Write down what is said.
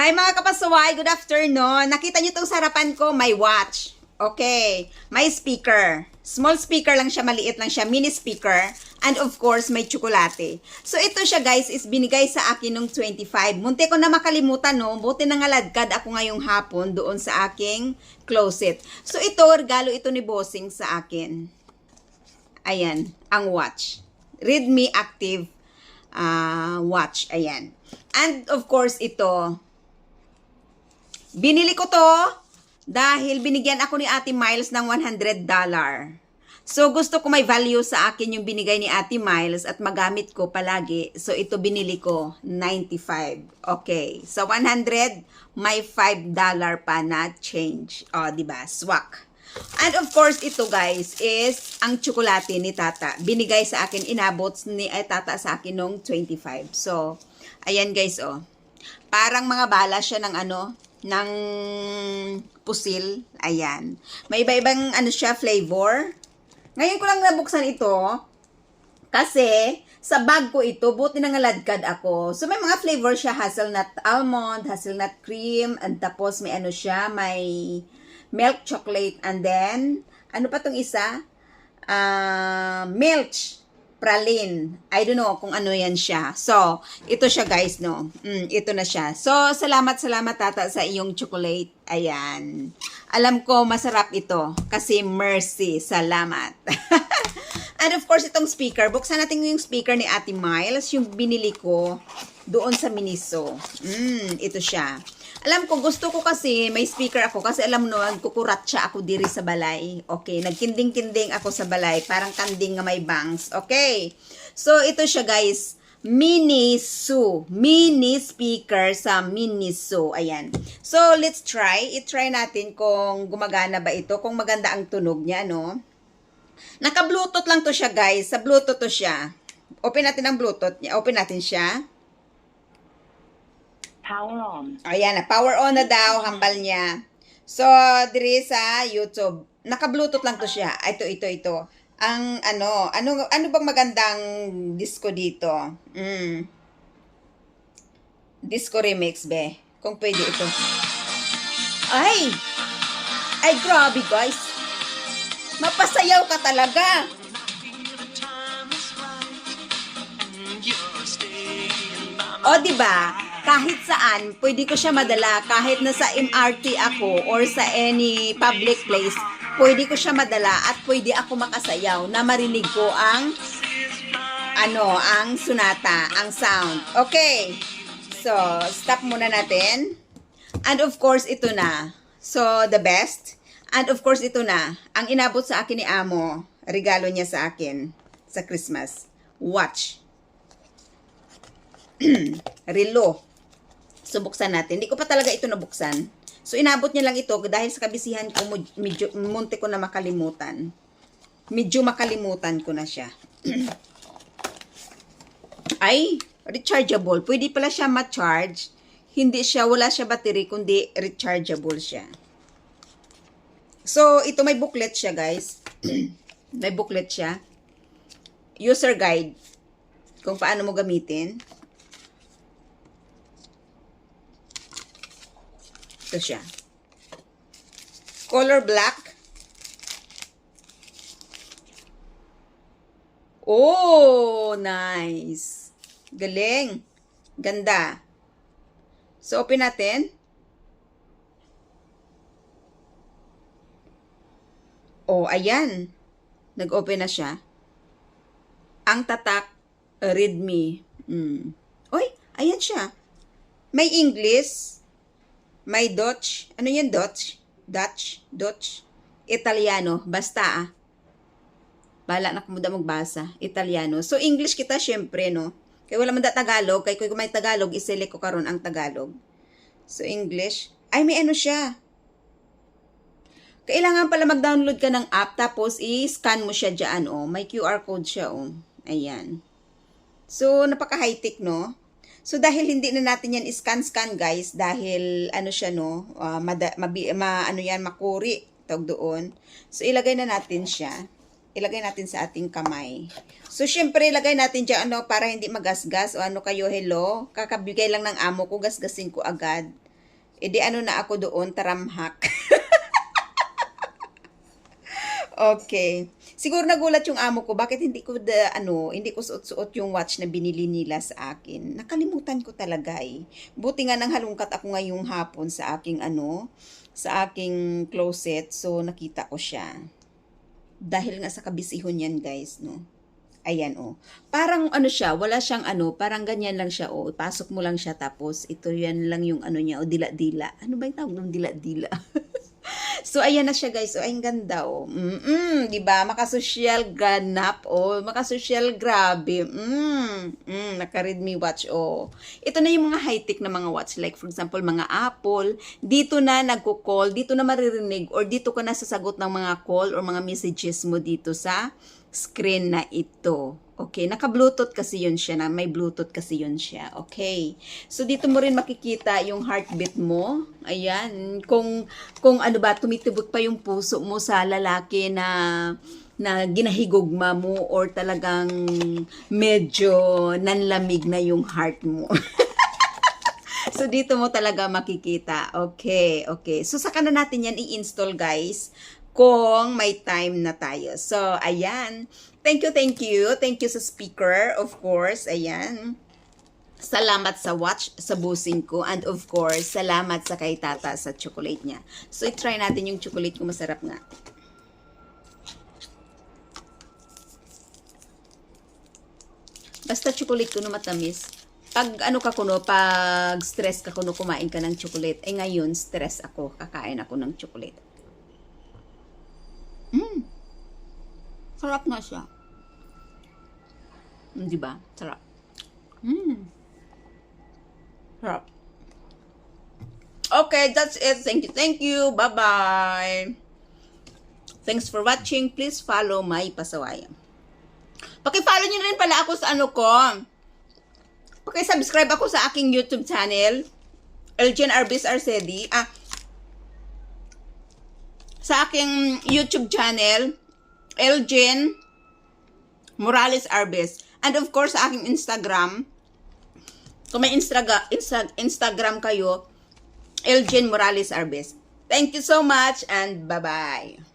Hi mga kapasaway, good afternoon. Nakita niyo tong sarapan ko, may watch. Okay, may speaker. Small speaker lang siya, maliit lang siya, mini speaker. And of course, may tsokolate. So ito siya guys, is binigay sa akin nung 25. Munti ko na makalimutan no, buti na nga ladkad ako ngayong hapon doon sa aking closet. So ito, regalo ito ni Bossing sa akin. Ayan, ang watch. Redmi Active ah, watch. Ayan. And of course, ito, Binili ko to dahil binigyan ako ni Ate Miles ng $100. So, gusto ko may value sa akin yung binigay ni Ate Miles at magamit ko palagi. So, ito binili ko, 95. Okay. So, 100, may $5 pa na change. O, di ba? Swak. And of course, ito guys, is ang tsokolate ni Tata. Binigay sa akin, inabot ni ay, Tata sa akin nung 25. So, ayan guys, oh. Parang mga bala siya ng ano, ng pusil. Ayan. May iba-ibang ano siya, flavor. Ngayon ko lang nabuksan ito. Kasi, sa bag ko ito, buti na ngaladkad ako. So, may mga flavor siya, hazelnut almond, hazelnut cream, and tapos may ano siya, may milk chocolate, and then, ano pa tong isa? Ah, milk praline. I don't know kung ano yan siya. So, ito siya guys, no? Mm, ito na siya. So, salamat, salamat tata sa iyong chocolate. Ayan. Alam ko, masarap ito. Kasi mercy. Salamat. And of course, itong speaker. Buksan natin yung speaker ni Ate Miles. Yung binili ko doon sa Miniso. Mm, ito siya. Alam ko, gusto ko kasi may speaker ako kasi alam mo naman, kukuratsa ako diri sa balay. Okay, nagkinding-kinding ako sa balay. Parang kanding nga may bangs. Okay. So, ito siya guys. Mini Su. Mini speaker sa Mini Su. Ayan. So, let's try. I-try natin kung gumagana ba ito. Kung maganda ang tunog niya, no? Naka-bluetooth lang to siya, guys. Sa bluetooth to siya. Open natin ang bluetooth niya. Open natin siya. Power on. Ayan na, power on na daw, hambal niya. So, diri sa YouTube, naka-bluetooth lang to siya. Ito, ito, ito. Ang ano, ano, ano bang magandang disco dito? Mm. Disco remix, be. Kung pwede ito. Ay! Ay, grabe, guys. Mapasayaw ka talaga. O, di ba? Kahit saan, pwede ko siya madala. Kahit nasa MRT ako or sa any public place, pwede ko siya madala at pwede ako makasayaw na marinig ko ang ano, ang sunata, ang sound. Okay. So, stop muna natin. And of course, ito na. So, the best. And of course, ito na. Ang inabot sa akin ni Amo, regalo niya sa akin sa Christmas. Watch. Relo. So, buksan natin. Hindi ko pa talaga ito nabuksan. So, inabot niya lang ito dahil sa kabisihan ko, medyo, munti ko na makalimutan. Medyo makalimutan ko na siya. Ay, rechargeable. Pwede pala siya ma-charge. Hindi siya, wala siya battery, kundi rechargeable siya. So, ito may booklet siya, guys. may booklet siya. User guide. Kung paano mo gamitin. Ito siya. Color black. Oh, nice. Galing. Ganda. So, open natin. Oh, ayan. Nag-open na siya. Ang tatak, uh, read me. Mm. Oy, ayan siya. May English. May Dutch. Ano yan, Dutch? Dutch? Dutch? Italiano. Basta ah. Bala na kumuda magbasa. Italiano. So, English kita syempre, no? Kaya wala man da Tagalog. Kaya kung may Tagalog, iselect ko karon ang Tagalog. So, English. Ay, may ano siya. Kailangan pala mag-download ka ng app, tapos i-scan mo siya dyan, oh. May QR code siya, oh. Ayan. So, napaka-high-tech, no? So, dahil hindi na natin yan scan-scan, guys, dahil, ano siya, no? Uh, mabi, ma, ano yan, makuri. Tawag doon. So, ilagay na natin siya. Ilagay natin sa ating kamay. So, syempre, ilagay natin dyan, ano, para hindi magasgas. O ano kayo, hello? Kakabigay lang ng amo ko, gasgasin ko agad. E di ano na ako doon, taramhak. okay. Siguro nagulat yung amo ko, bakit hindi ko da, ano, hindi ko suot-suot yung watch na binili nila sa akin. Nakalimutan ko talaga eh. Buti nga nang halungkat ako ngayong hapon sa aking ano, sa aking closet. So nakita ko siya. Dahil nga sa kabisihon yan guys, no. Ayan, oh. Parang ano siya, wala siyang ano, parang ganyan lang siya, oh. Ipasok mo lang siya, tapos ito yan lang yung ano niya, oh, dila-dila. Ano ba yung tawag ng dila-dila? so, ayan na siya, guys. Ay, ang ganda, oh. Mm-mm, di ba? Makasosyal ganap, oh. Makasosyal grabe. Mm, mm, naka-read watch, oh. Ito na yung mga high-tech na mga watch. Like, for example, mga Apple. Dito na nagko-call, dito na maririnig, or dito ka na sasagot ng mga call or mga messages mo dito sa screen na ito. Okay, naka-bluetooth kasi yun siya, na may bluetooth kasi yun siya. Okay. So dito mo rin makikita yung heartbeat mo. Ayan, kung kung ano ba tumitibok pa yung puso mo sa lalaki na na ginahigugma mo or talagang medyo nanlamig na yung heart mo. So, dito mo talaga makikita. Okay, okay. So, saka na natin yan i-install, guys, kung may time na tayo. So, ayan. Thank you, thank you. Thank you sa speaker, of course. Ayan. Salamat sa watch, sa busing ko. And of course, salamat sa kay tata sa chocolate niya. So, i-try natin yung chocolate ko. Masarap nga. Basta chocolate ko na matamis. Pag ano ka kuno, pag stress ka kuno, kumain ka ng chocolate. Eh ngayon, stress ako. Kakain ako ng chocolate. Sarap nga siya. Mm, di ba? Sarap. Mm. Sarap. Okay, that's it. Thank you, thank you. Bye-bye. Thanks for watching. Please follow my pasaway. Paki-follow niyo rin pala ako sa ano ko. Paki-subscribe ako sa aking YouTube channel. Elgin Arbis Arcedi. Ah, sa aking YouTube channel, Elgin Morales Arbes. And of course, sa aking Instagram, kung may Instaga, Insta, Instagram kayo, Elgin Morales Arbes. Thank you so much and bye-bye.